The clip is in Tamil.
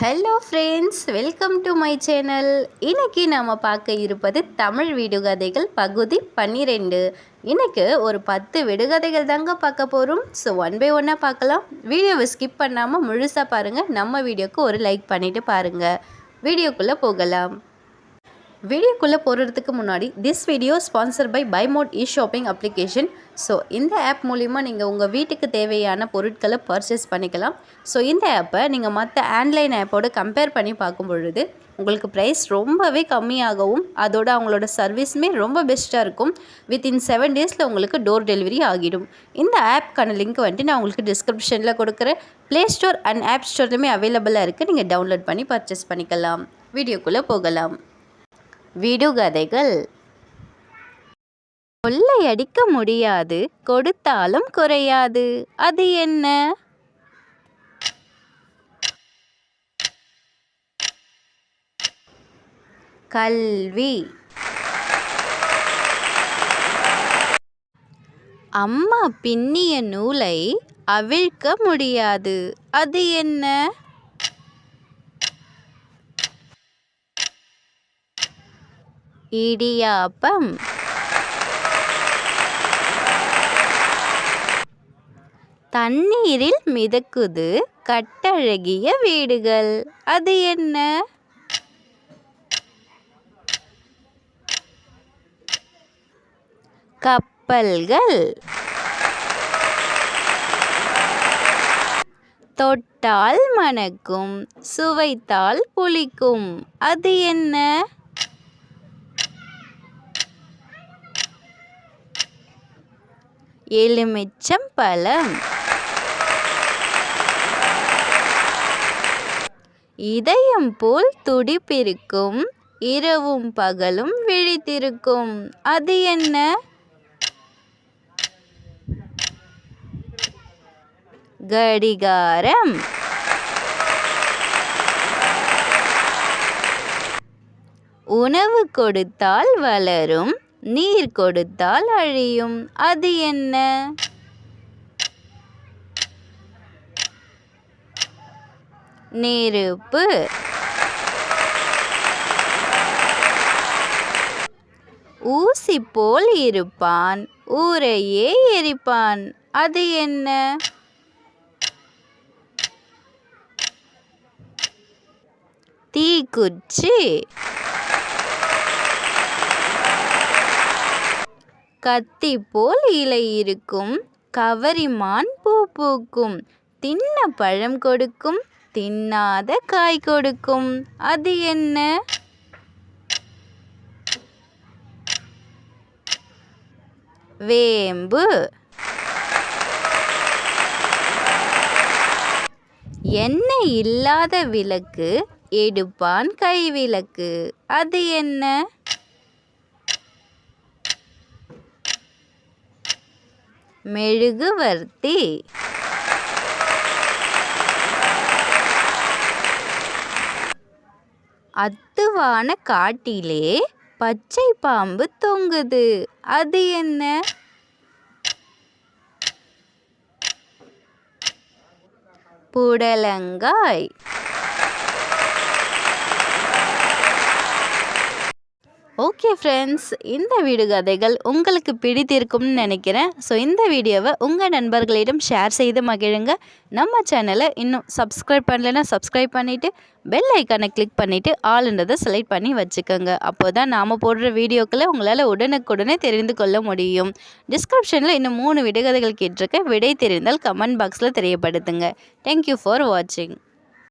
Hello friends welcome to my channel இன்றைக்கி நாம் பார்க்க இருப்பது தமிழ் விடுகதைகள் பகுதி பன்னிரெண்டு. இன்றைக்கு ஒரு பத்து விடுகதைகள் தாங்க பார்க்க போகிறோம் ஸோ ஒன் பை ஒன்னாக பார்க்கலாம். வீடியோவை ஸ்கிப் பண்ணாமல் முழுசாக பாருங்கள் நம்ம வீடியோக்கு ஒரு லைக் பண்ணிவிட்டு பாருங்கள் வீடியோக்குள்ளே போகலாம். வீடியோக்குள்ளே போகிறதுக்கு முன்னாடி this video sponsor by பைமோட் e shopping application so இந்த ஆப் மூலிமா நீங்கள் உங்கள் வீட்டுக்கு தேவையான பொருட்களை பர்ச்சேஸ் பண்ணிக்கலாம். ஸோ இந்த ஆப்பை நீங்கள் மற்ற ஆன்லைன் ஆப்போடு கம்பேர் பண்ணி பார்க்கும் பொழுது உங்களுக்கு ப்ரைஸ் ரொம்பவே கம்மியாகவும் அதோட அவங்களோட சர்வீஸுமே ரொம்ப பெஸ்ட்டாக இருக்கும். வித்தின் செவன் டேஸில் உங்களுக்கு டோர் டெலிவரி ஆகிடும். இந்த ஆப்க்கான லிங்க் வந்துட்டு நான் உங்களுக்கு டிஸ்கிரிப்ஷனில் கொடுக்குறேன். ப்ளே ஸ்டோர் அண்ட் ஆப் ஸ்டோர்லையுமே அவைலபிளாக இருக்குது நீங்கள் டவுன்லோட் பண்ணி பர்ச்சேஸ் பண்ணிக்கலாம். வீடியோக்குள்ளே போகலாம். விடுகதைகள். கொள்ளையடிக்க முடியாது கொடுத்தாலும் குறையாது. அது என்ன? கல்வி. அம்மா பின்னிய நூலை அவிழ்க்க முடியாது. அது என்ன? இடியாப்பம். தண்ணீரில் மிதக்குது கட்டழகிய வீடுகள். அது என்ன? கப்பல்கள். தொட்டால் மணக்கும் சுவைத்தால் புளிக்கும். அது என்ன? எலுமிச்சம் பழம் இதயம் போல் துடிப்பிருக்கும் இரவும் பகலும் விழித்திருக்கும். அது என்ன? கடிகாரம். உணவு கொடுத்தால் வளரும். நீர் கொடுத்தால் அழியும். அது என்ன? நெருப்பு. ஊசி போல் இருப்பான் ஊரையே எரிப்பான். அது என்ன? தீக்குச்சி. கத்தி போல் இலை இருக்கும். கவரிமான் பூ பூக்கும். தின்ன பழம் கொடுக்கும். தின்னாத காய் கொடுக்கும். அது என்ன? வேம்பு. எண்ணெய் இல்லாத விளக்கு. எடுப்பான் கைவிளக்கு. அது என்ன? மெழுகுவர்த்தி அத்துவான காட்டிலே பச்சை பாம்பு தொங்குது அது என்ன புடலங்காய் ஓகே ஃப்ரெண்ட்ஸ் இந்த விடுகதைகள் உங்களுக்கு பிடித்திருக்கும்னு நினைக்கிறேன். ஸோ இந்த வீடியோவை உங்கள் நண்பர்களிடம் ஷேர் செய்து மகிழுங்க. நம்ம சேனலை இன்னும் சப்ஸ்கிரைப் பண்ணலைன்னா சப்ஸ்கிரைப் பண்ணிவிட்டு பெல் ஐக்கானை கிளிக் பண்ணிவிட்டு ஆளுன்றதை செலக்ட் பண்ணி வச்சுக்கோங்க. அப்போ தான் நாம் போடுற வீடியோக்களை உங்களால் உடனுக்குடனே தெரிந்து கொள்ள முடியும். டிஸ்கிரிப்ஷனில் இன்னும் மூணு விடுகதைகள் கேட்டிருக்க விடை தெரிந்தால் கமெண்ட் பாக்ஸில் தெரியப்படுத்துங்க. தேங்க்யூ ஃபார் வாட்சிங்